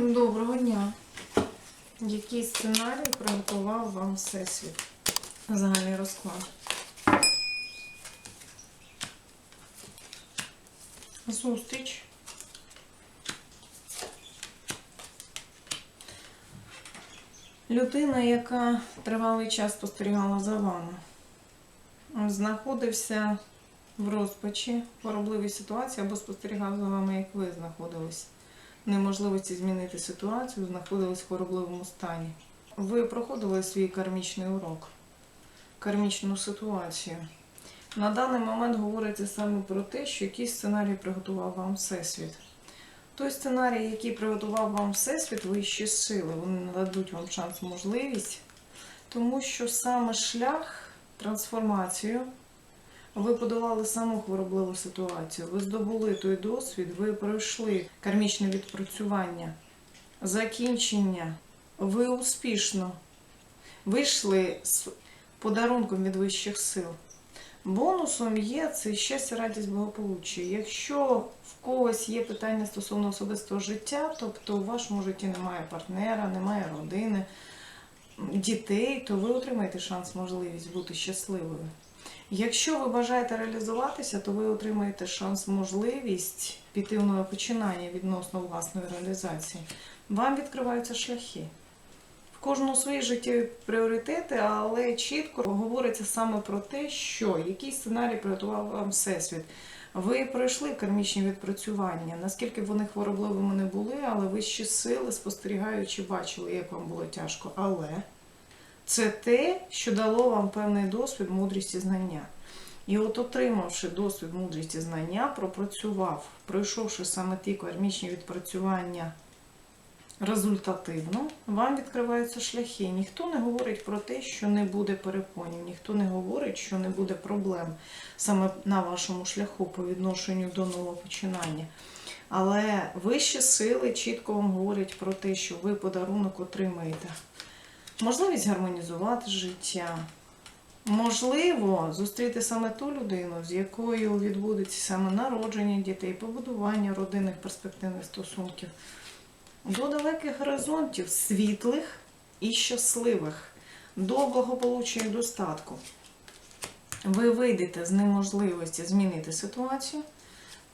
Доброго дня. Який сценарій приготував вам Всесвіт? Загальний розклад. Зустріч. Людина, яка тривалий час спостерігала за вами, знаходився в розпачі, в хворобливій ситуації або спостерігав за вами, як ви знаходились неможливості змінити ситуацію, знаходились в хворобливому стані. Ви проходили свій кармічний урок, кармічну ситуацію. На даний момент говориться саме про те, що якийсь сценарій приготував вам Всесвіт. Той сценарій, який приготував вам Всесвіт, вищі сили, вони нададуть вам шанс, можливість, тому що саме шлях, трансформацію ви подолали саму хворобливу ситуацію. Ви здобули той досвід, ви пройшли кармічне відпрацювання, закінчення. Ви успішно вийшли з подарунком від вищих сил. Бонусом є це щастя, радість, благополуччя. Якщо в когось є питання стосовно особистого життя, тобто у вашому житті немає партнера, немає родини, дітей, то ви отримаєте шанс, можливість бути щасливою. Якщо ви бажаєте реалізуватися, то ви отримаєте шанс, можливість піти в нове починання відносно власної реалізації. Вам відкриваються шляхи. В кожному свої життєві пріоритети, але чітко говориться саме про те, що який сценарій приготував вам Всесвіт. Ви пройшли кармічні відпрацювання, наскільки вони хворобливими не були, але вищі сили, спостерігаючи, бачили, як вам було тяжко. Але це те, що дало вам певний досвід, мудрість і знання. І от отримавши досвід, мудрість і знання, пропрацював, пройшовши саме ті кармічні відпрацювання результативно, вам відкриваються шляхи. Ніхто не говорить про те, що не буде перепонів, ніхто не говорить, що не буде проблем саме на вашому шляху по відношенню до нового починання. Але вищі сили чітко вам говорять про те, що ви подарунок отримаєте. Можливість гармонізувати життя. Можливо, зустріти саме ту людину, з якою відбудеться саме народження дітей, побудування родинних перспективних стосунків до далеких горизонтів, світлих і щасливих, до благополуччя і достатку. Ви вийдете з неможливості змінити ситуацію.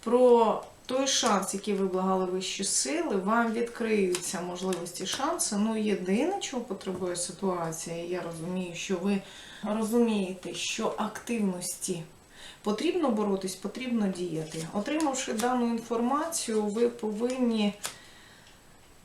Про той шанс, який ви благали вищі сили, вам відкриються можливості шанси. Ну, єдине, чого потребує ситуація, я розумію, що ви розумієте, що активності потрібно боротись, потрібно діяти. Отримавши дану інформацію, ви повинні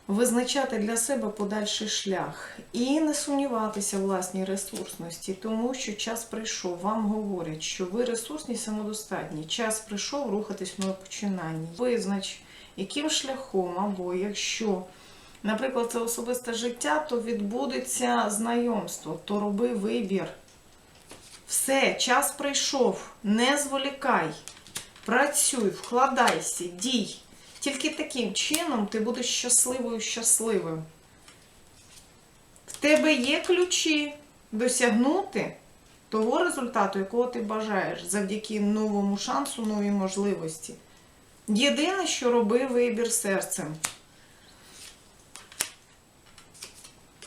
визначати для себе подальший шлях і не сумніватися в власній ресурсності, тому що час прийшов. Вам говорять, що ви ресурсні, самодостатні. Час прийшов рухатись в нове починання. Визнач, яким шляхом, або якщо, наприклад, це особисте життя, то відбудеться знайомство, то роби вибір. Все, час прийшов. Не зволікай. Працюй, вкладайся, дій. Тільки таким чином ти будеш щасливою щасливим. В тебе є ключі досягнути того результату, якого ти бажаєш, завдяки новому шансу, новій можливості. Єдине, що роби вибір серцем.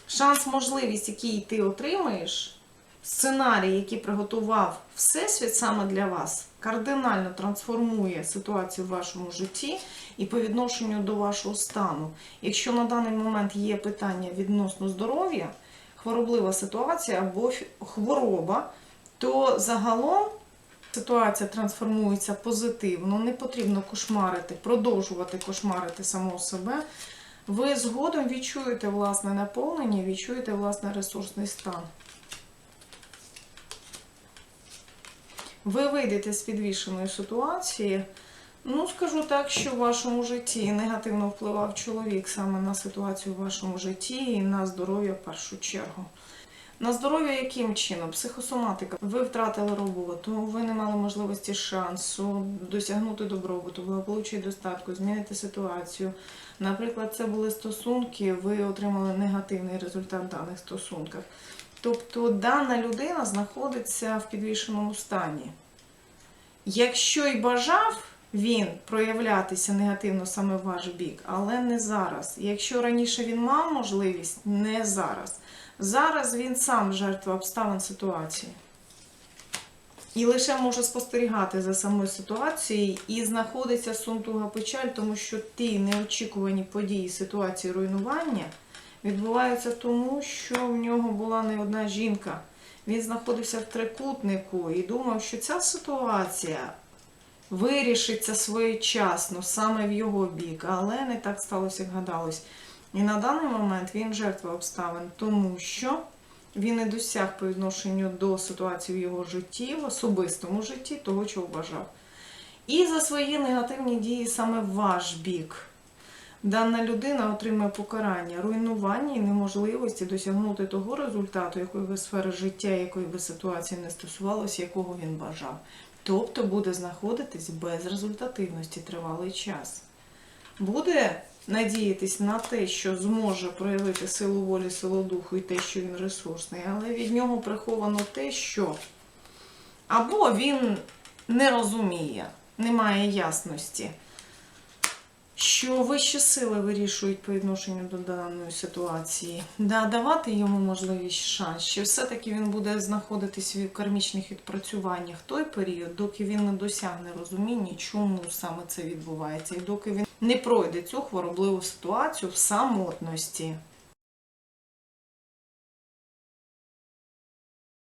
Шанс, можливість, який ти отримаєш, сценарій, який приготував Всесвіт саме для вас, кардинально трансформує ситуацію в вашому житті і по відношенню до вашого стану. Якщо на даний момент є питання відносно здоров'я, хвороблива ситуація або хвороба, то загалом ситуація трансформується позитивно, не потрібно кошмарити, продовжувати кошмарити самого себе. Ви згодом відчуєте власне наповнення, відчуєте власне ресурсний стан. Ви вийдете з підвішеної ситуації. Ну, скажу так, що в вашому житті негативно впливав чоловік саме на ситуацію в вашому житті і на здоров'я в першу чергу. На здоров'я яким чином? Психосоматика. Ви втратили роботу, ви не мали можливості шансу досягнути добробуту, благополуччя і достатку, змінити ситуацію. Наприклад, це були стосунки, ви отримали негативний результат в даних стосунках. Тобто дана людина знаходиться в підвішеному стані. Якщо й бажав він проявлятися негативно саме в ваш бік, але не зараз. Якщо раніше він мав можливість, не зараз. Зараз він сам жертва обставин ситуації. І лише може спостерігати за самою ситуацією і знаходиться сумтуга печаль, тому що ті неочікувані події ситуації руйнування відбуваються тому, що в нього була не одна жінка. Він знаходився в трикутнику і думав, що ця ситуація вирішиться своєчасно саме в його бік, але не так сталося, як гадалось. І на даний момент він жертва обставин, тому що він не досяг по відношенню до ситуації в його житті, в особистому житті, того, чого бажав. І за свої негативні дії саме в ваш бік. Дана людина отримує покарання, руйнування і неможливості досягнути того результату, якої би сфери життя, якої би ситуації не стосувалося, якого він бажав. Тобто буде знаходитись без результативності тривалий час. Буде надіятись на те, що зможе проявити силу волі, силу духу і те, що він ресурсний, але від нього приховано те, що або він не розуміє, не має ясності, що вищі сили вирішують по відношенню до даної ситуації, да, давати йому можливість шанс, що все-таки він буде знаходитись в кармічних відпрацюваннях той період, доки він не досягне розуміння, чому саме це відбувається, і доки він не пройде цю хворобливу ситуацію в самотності.